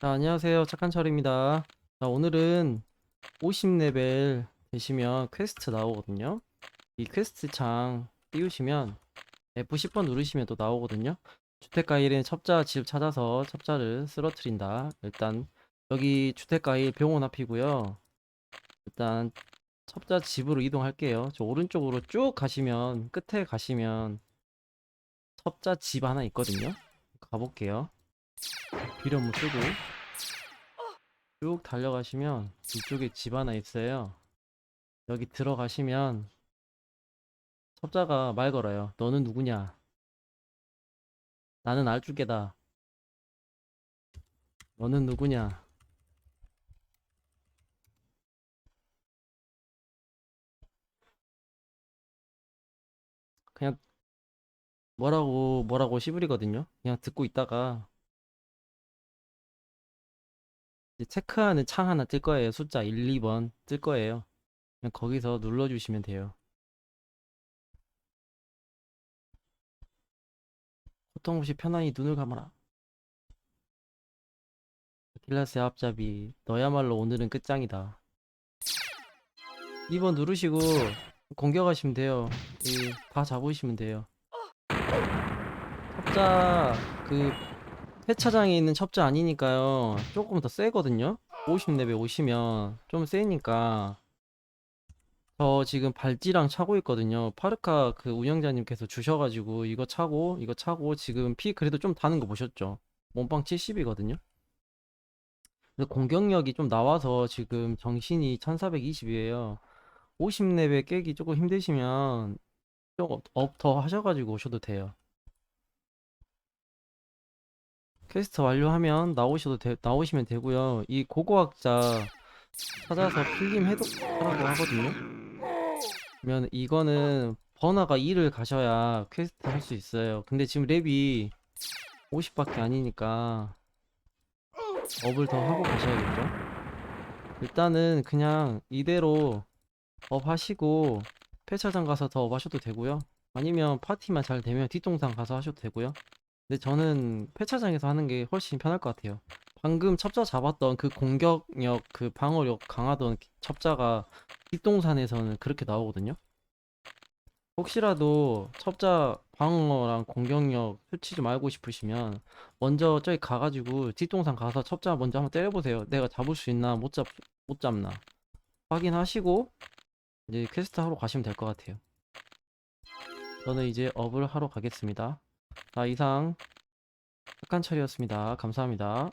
자, 안녕하세요. 착한 철입니다. 자, 오늘은 50레벨 되시면 퀘스트 나오거든요. 이 퀘스트 창 띄우시면 F10번 누르시면 또 나오거든요. 주택가 1인 첩자 집 찾아서 첩자를 쓰러트린다. 일단 여기 주택가 1 병원 앞이고요. 일단 첩자 집으로 이동할게요. 저 오른쪽으로 쭉 가시면 끝에 가시면 첩자 집 하나 있거든요. 가볼게요. 못 쓰고 쭉 달려가시면 이쪽에 집 하나 있어요. 여기 들어가시면 첩자가 말 걸어요. 너는 누구냐? 나는 알줄게다. 너는 누구냐? 그냥 뭐라고 뭐라고 시부리거든요. 그냥 듣고 있다가 이제 체크하는 창 하나 뜰 거예요. 숫자 1, 2번 뜰 거예요. 그냥 거기서 눌러주시면 돼요. 고통 없이 편안히 눈을 감아라. 길라스의 앞잡이, 너야말로 오늘은 끝장이다. 2번 누르시고 공격하시면 돼요. 이, 다 잡으시면 돼요. 첩자 그 회차장에 있는 첩자 아니니까요. 조금 더 세거든요. 50레벨 오시면 좀 세니까 저 지금 발찌랑 차고 있거든요. 파르카 그 운영자님께서 주셔가지고 이거 차고 이거 차고 지금 피 그래도 좀 다는 거 보셨죠? 몸빵 70이거든요. 근데 공격력이 좀 나와서 지금 정신이 1420이에요. 50레벨 깨기 조금 힘드시면 조금 업 더 하셔가지고 오셔도 돼요. 퀘스트 완료하면 나오셔도 돼, 나오시면 되고요. 이 고고학자 찾아서 필름 해독하라고 하거든요. 그러면 이거는 버너가 2를 가셔야 퀘스트 할 수 있어요. 근데 지금 랩이 50밖에 아니니까 업을 더 하고 가셔야겠죠. 일단은 그냥 이대로 업 하시고 폐차장 가서 더 업 하셔도 되고요. 아니면 파티만 잘 되면 뒷동산 가서 하셔도 되고요. 근데 저는 폐차장에서 하는 게 훨씬 편할 것 같아요. 방금 첩자 잡았던 그 공격력, 그 방어력 강하던 첩자가 뒷동산에서는 그렇게 나오거든요. 혹시라도 첩자 방어랑 공격력 수치 좀 알고 싶으시면 먼저 저기 가가지고 뒷동산 가서 첩자 먼저 한번 때려보세요. 내가 잡을 수 있나 못 잡, 못 잡나 확인하시고 이제 퀘스트 하러 가시면 될 것 같아요. 저는 이제 업을 하러 가겠습니다. 자, 이상 착한 철이었습니다. 감사합니다.